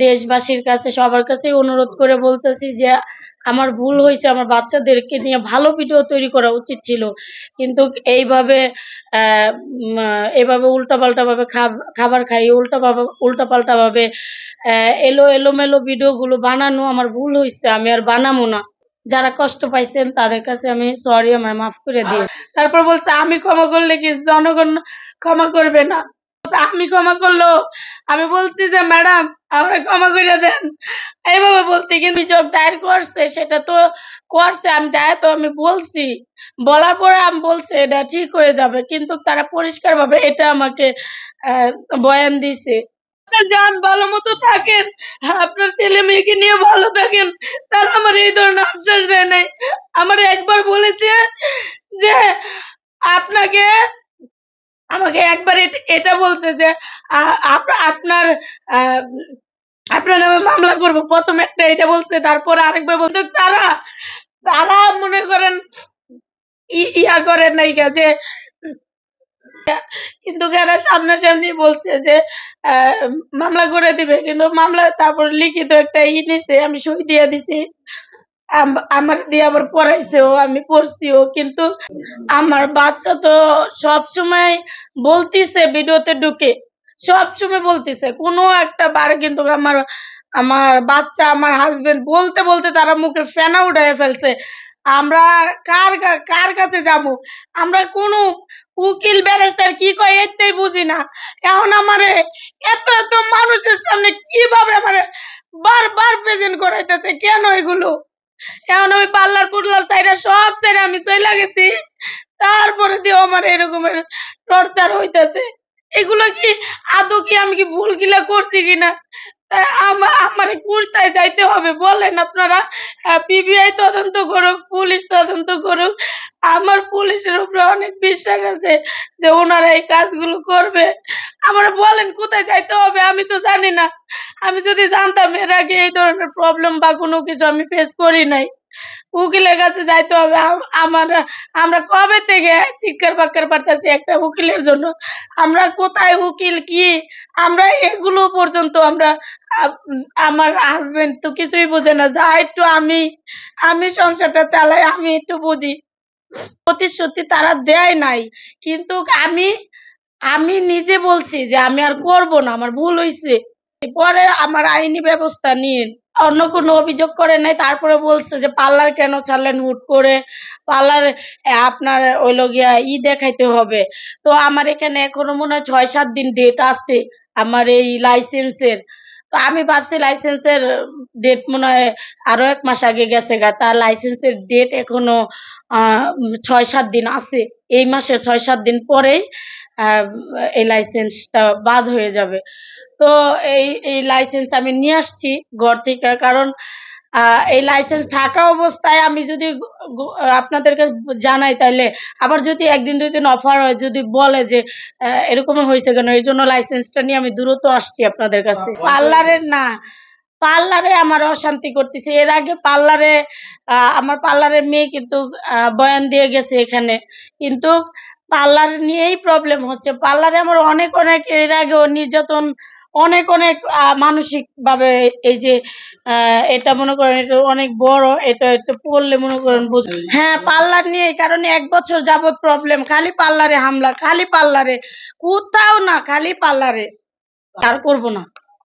দেশবাসীর কাছে সবার কাছে অনুরোধ করে বলতেছি যে আমার ভুল হয়েছে আমার বাচ্চাদেরকে নিয়ে ভালো ভিডিও তৈরি করা উচিত ছিল। কিন্তু এইভাবে এভাবে উল্টাপাল্টা ভাবে খাবার খাই উল্টা উল্টাপাল্টা ভাবে আহ, এলো এলোমেলো ভিডিও গুলো বানানো আমার ভুল হয়েছে আমি আর বানাবো না। যারা কষ্ট পাইছেন তাদের কাছে আমি সরি আমার মাফ করে দিই তারপর বলছে আমি ক্ষমা করলে কি জনগণ ক্ষমা করবে না? আমি ক্ষমা করল। আমি বলছি যে, ম্যাডাম আমরা ক্ষমা করে দেন। এইভাবে বলছি, কিন্তু অভিযোগ দায়ের করছে, সেটা তো করছে। আমি যাই তো আমি বলছি। বলার পরে আমি বলছি, এটা ঠিক হয়ে যাবে। কিন্তু তারা পরিষ্কার ভাবে এটা আমাকে বয়ান দিছে। যান ভালো মতো থাকেন, আপনার ছেলে মেয়েকে নিয়ে ভালো থাকেন, তারা আমার এই ধরনের আশ্বাস দেয় নাই। আমার একবার বলেছে যে, আপনাকে আমাকে একবার এটা বলছে যে আপনার আপনার নামে মামলা করব। প্রথম একটা এটা বলছে, তারপর আরেকবার বলতে তারা তারা মনে করেন ইয়া করেন নাই যে, কিন্তু এরা সামনাসামনি বলছে যে মামলা করে দিবে। কিন্তু মামলা তারপর লিখিত একটা ই নিছে, আমি সই দিয়ে দিছি। আমার দিয়ে আবার পড়াইছেও, আমি পড়ছিও, কিন্তু আমার বাচ্চা তো সব সময় বলতিছে ভিডিওতে ঢুকে সব সময় বলতিছে। কোনো একটা বার কিন্তু আমার আমার বাচ্চা, আমার হাজবেন্ড বলতে বলতে তারা মুখে ফেনা উঠায় ফেলছে। আমরা কার কার কাছে যাব? আমরা কোন উকিল, ব্যারিস্টার কি কয় এতেই বুঝি না। এখন আমারে এত এত মানুষের সামনে কীভাবে আমারে বারবার প্রেজেন্ট করাইতেছে? কেন এগুলো? এখন আমি পার্লার পুরলার চাইরা সব চাইরা আমি চইলা গেছি। তারপরে দিয়ে আমার এরকমের টর্চার হইতেছে। এগুলো কি আদৌ কি আমি কি ভুল গিলা করছি কিনা? আমারে কোথায় যাইতে হবে বলেন আপনারা। পিবিআই তদন্ত করুক, পুলিশ তদন্ত করুক। আমার পুলিশের উপরে অনেক বিশ্বাস আছে যে ওনারা এই কাজগুলো করবে। আমার বলেন কোথায় যাইতে হবে আমি তো জানি না। আমি যদি জানতাম এর আগে এই ধরনের প্রবলেম বা কোনো কিছু আমি ফেস করি নাই, উকিলের কাছে যাইতে হবে। আমার, আমরা কবে থেকে চিৎকার বাক্কার পারতেছি একটা উকিলের জন্য? আমরা কোথায় উকিল, কি? আমরা এগুলো পর্যন্ত আমরা আমার হাজবেন্ড তো কিছুই বোঝে না। যা একটু আমি আমি সংসারটা চালাই, আমি একটু বুঝি। প্রতিশ্রুতি তারা দেয় নাই। কিন্তু আমি আমি নিজে বলছি যে আমি আর করব না, আমার ভুল হয়েছে পরে আমার আইনি ব্যবস্থা নিন। অন্য কোনো অভিযোগ করে নাই, তারপরে বলছে যে পার্লার কেন ছাড়লেন হুট করে? পার্লার আপনার ওইলো গিয়া ই দেখাইতে হবে। তো আমার এখানে এখনও মনে হয় ছয় সাত দিন ডেট আছে আমার এই লাইসেন্সের তো আমি ভাবছি লাইসেন্সের ডেট মনে হয় আরও এক মাস আগে গেছে গা। তার লাইসেন্সের ডেট এখনও ছয় সাত দিন আছে। এই মাসে ছয় সাত দিন পরেই এই লাইসেন্সটা বাদ হয়ে যাবে। তো এই এই লাইসেন্স আমি নিয়ে আসছি ঘর থেকে, কারণ এই লাইসেন্স থাকা অবস্থায় আমি যদি আপনাদেরকে জানাই তাহলে আবার যদি একদিন দুই দিন অফার হয় যদি বলে যে আহ, এরকম হয়েছে কেন এই জন্য লাইসেন্সটা নিয়ে আমি দ্রুত আসছি আপনাদের কাছে। পার্লারের না পার্লারে আমার অশান্তি করতেছে। এর আগে পার্লারে আহ, আমার পার্লারের মেয়ে কিন্তু বয়ান দিয়ে গেছে এখানে। কিন্তু পার্লার নিয়েই প্রবলেম হচ্ছে। পার্লারে আমার অনেক অনেক এর আগেও নির্যাতন অনেক অনেক মানসিক ভাবে এই যে আহ, এটা মনে করেন এটা অনেক বড় এটা একটু পড়লে মনে করেন হ্যাঁ পার্লার নিয়ে এই কারণে এক বছর যাবত প্রবলেম খালি পার্লারে হামলা খালি পার্লারে কোথাও না খালি পার্লারে আর করব না।